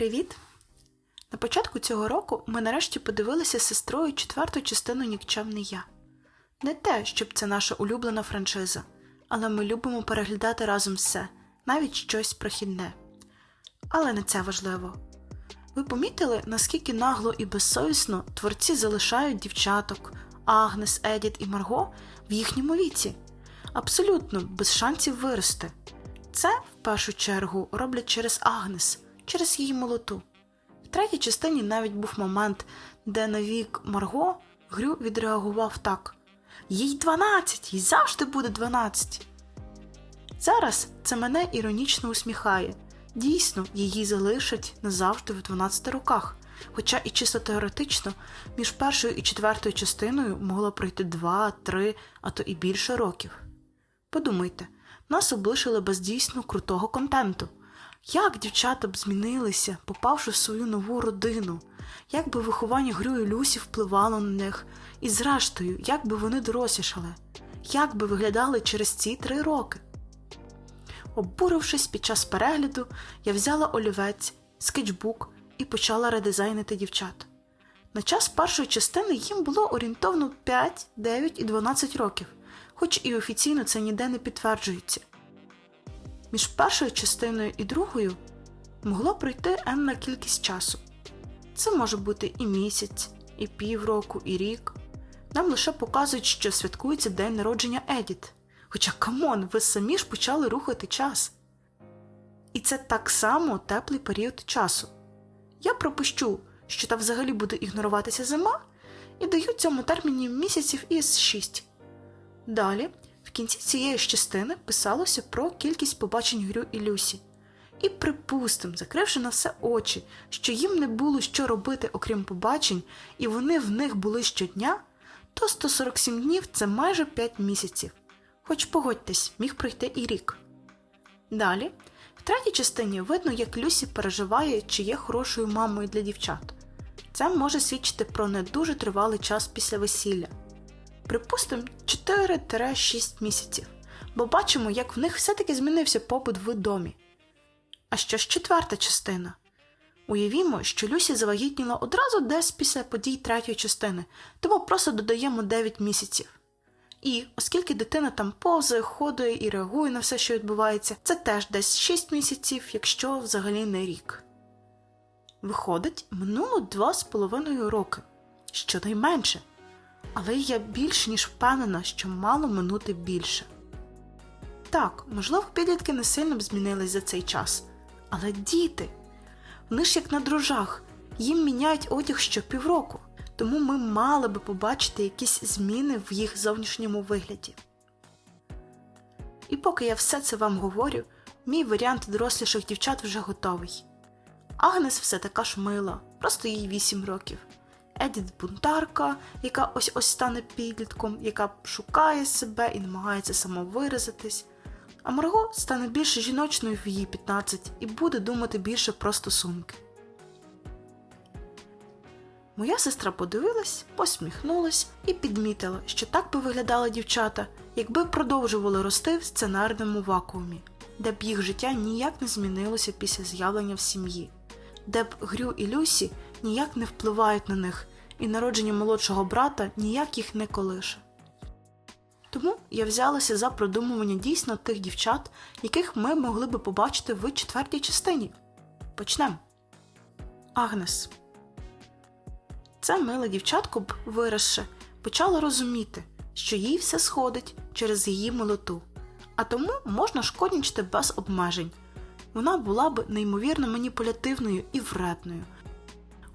Привіт! На початку цього року ми нарешті подивилися з сестрою четверту частину Нікчемний я. Не те, щоб це наша улюблена франшиза, але ми любимо переглядати разом все, навіть щось прохідне. Але не це важливо. Ви помітили, наскільки нагло і безсовісно творці залишають дівчаток, Агнес, Едіт і Марго в їхньому віці, абсолютно без шансів вирости. Це, в першу чергу, роблять через Агнес, через її молоту. В третій частині навіть був момент, де на вік Марго Грю відреагував так: їй 12, їй завжди буде 12. Зараз це мене іронічно усміхає. Дійсно, її залишать назавжди в 12 роках, хоча і чисто теоретично між першою і четвертою частиною могло пройти 2, 3, а то і більше років. Подумайте, нас облишили без дійсно крутого контенту. Як дівчата б змінилися, попавши в свою нову родину, як би виховання Грю і Люсі впливало на них, і зрештою, як би вони дорослішали, як би виглядали через ці три роки. Обурившись під час перегляду, я взяла олівець, скетчбук і почала редизайнити дівчат. На час першої частини їм було орієнтовно 5, 9 і 12 років, хоч і офіційно це ніде не підтверджується. Між першою частиною і другою могло пройти енна кількість часу. Це може бути і місяць, і півроку, і рік. Нам лише показують, що святкується день народження Едіт. Хоча, камон, ви самі ж почали рухати час. І це так само теплий період часу. Я пропущу, що там взагалі буде ігноруватися зима, і даю цьому терміні місяців із 6. Далі, в кінці цієї ж частини писалося про кількість побачень Грю і Люсі. І припустимо, закривши на все очі, що їм не було що робити, окрім побачень, і вони в них були щодня, то 147 днів це майже 5 місяців. Хоч погодьтесь, міг пройти і рік. Далі, в третій частині видно, як Люсі переживає, чи є хорошою мамою для дівчат. Це може свідчити про не дуже тривалий час після весілля. Припустимо, 4-6 місяців, бо бачимо, як в них все-таки змінився побут в домі. А що ж четверта частина? Уявімо, що Люсі завагітніла одразу десь після подій третьої частини, тому просто додаємо 9 місяців. І оскільки дитина там повзає, ходить і реагує на все, що відбувається, це теж десь 6 місяців, якщо взагалі не рік. Виходить, минуло 2,5 роки, щонайменше. Але я більш ніж впевнена, що мало минути більше. Так, можливо, підлітки не сильно б змінились за цей час, але діти, вони ж як на дрожжах, їм міняють одяг щопівроку тому ми мали би побачити якісь зміни в їх зовнішньому вигляді. І поки я все це вам говорю, мій варіант доросліших дівчат вже готовий. Агнес все така ж мила, просто їй 8 років. Едіт бунтарка, яка ось ось стане підлітком, яка шукає себе і намагається самовиразитись. А Марго стане більш жіночною в її 15 і буде думати більше про стосунки. Моя сестра подивилась, посміхнулась і підмітила, що так би виглядали дівчата, якби продовжували рости в сценарному вакуумі, де б їх життя ніяк не змінилося після з'явлення в сім'ї, де б Грю і Люсі ніяк не впливають на них, і народження молодшого брата ніяк їх не колише. Тому я взялася за продумування дійсно тих дівчат, яких ми могли би побачити в четвертій частині. Почнемо. Агнес. Це миле дівчатко б, виросше, почало розуміти, що їй все сходить через її милоту, а тому можна шкоднічити без обмежень. Вона була б неймовірно маніпулятивною і вредною.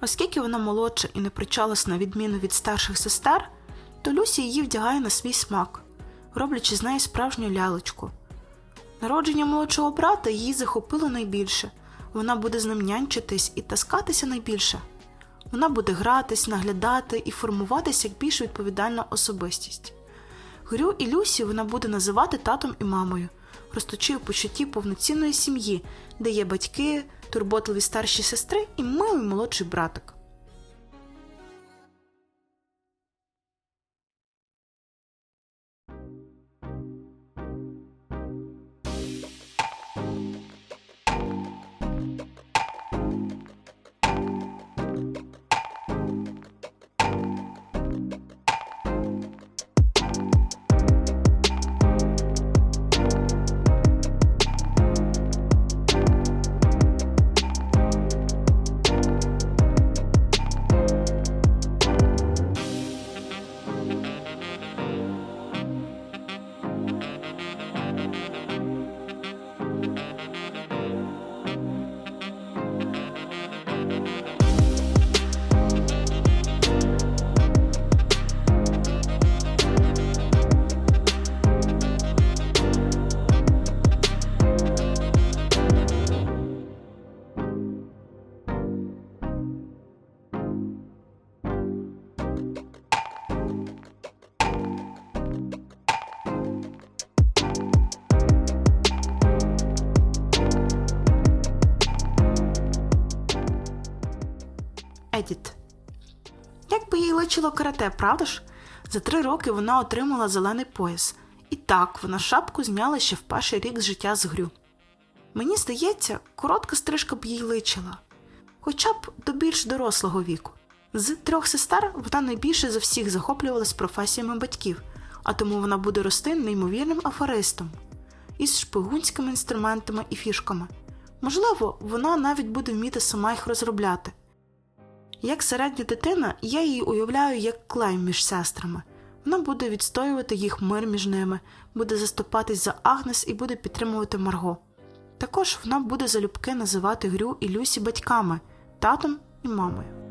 Оскільки вона молодша і не причалась на відміну від старших сестер, то Люсі її вдягає на свій смак, роблячи з неї справжню лялечку. Народження молодшого брата її захопило найбільше, вона буде з ним нянчитись і таскатися найбільше. Вона буде гратись, наглядати і формуватися як більш відповідальна особистість. Грю і Люсі вона буде називати татом і мамою, ростучи у почутті повноцінної сім'ї, де є батьки, турботливі старші сестри і милий молодший братик. Як би їй личило карате, правда ж? За три роки вона отримала зелений пояс. І так, вона шапку зняла ще в перший рік з життя з грю. Мені здається, коротка стрижка б їй личила, хоча б до більш дорослого віку. З трьох сестер вона найбільше за всіх захоплювалась професіями батьків, а тому вона буде рости неймовірним афористом із шпигунськими інструментами і фішками. Можливо, вона навіть буде вміти сама їх розробляти. Як середня дитина, я її уявляю як клейм між сестрами. Вона буде відстоювати їх мир між ними, буде заступатись за Агнес і буде підтримувати Марго. Також вона буде залюбки називати Грю і Люсі батьками, татом і мамою.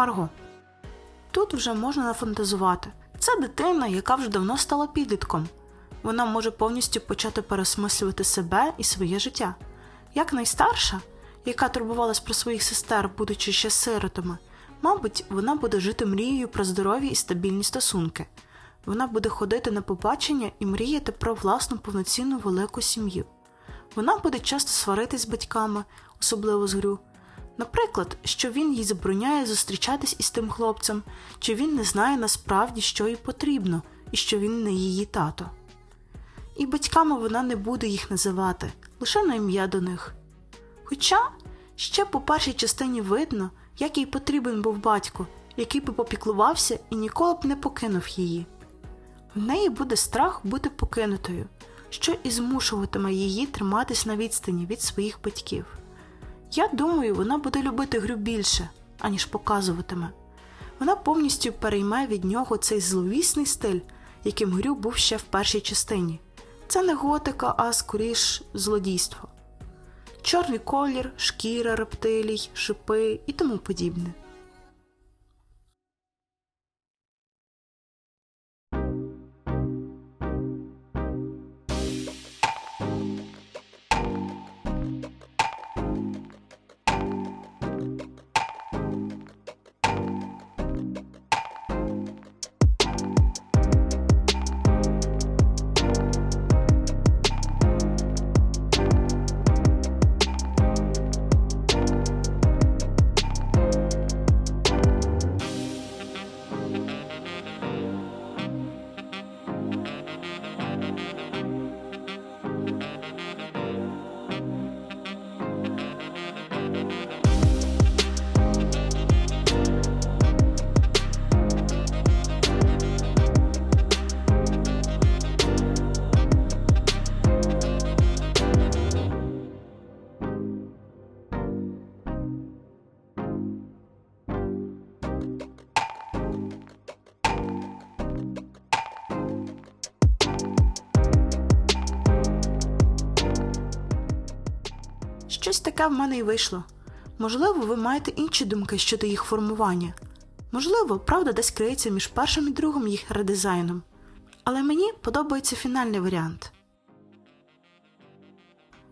Марго. Тут вже можна нафантазувати. Це дитина, яка вже давно стала підлітком. Вона може повністю почати переосмислювати себе і своє життя. Як найстарша, яка турбувалась про своїх сестер, будучи ще сиротами, мабуть, вона буде жити мрією про здорові і стабільні стосунки. Вона буде ходити на побачення і мріяти про власну повноцінну велику сім'ю. Вона буде часто сваритись з батьками, особливо з Грю. Наприклад, що він їй забороняє зустрічатись із тим хлопцем, чи він не знає насправді, що їй потрібно, і що він не її тато. І батьками вона не буде їх називати, лише на ім'я до них. Хоча ще по першій частині видно, як їй потрібен був батько, який би попіклувався і ніколи б не покинув її. В неї буде страх бути покинутою, що і змушуватиме її триматись на відстані від своїх батьків. Я думаю, вона буде любити грю більше, аніж показуватиме. Вона повністю перейме від нього цей зловісний стиль, яким Грю був ще в першій частині. Це не готика, а скоріш злодійство. Чорний колір, шкіра рептилій, шипи і тому подібне. Щось таке в мене й вийшло. Можливо, ви маєте інші думки щодо їх формування. Можливо, правда десь криється між першим і другим їх редизайном. але мені подобається фінальний варіант.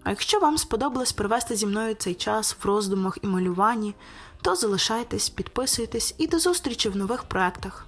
А якщо вам сподобалось провести зі мною цей час в роздумах і малюванні, то залишайтесь, підписуйтесь і до зустрічі в нових проектах.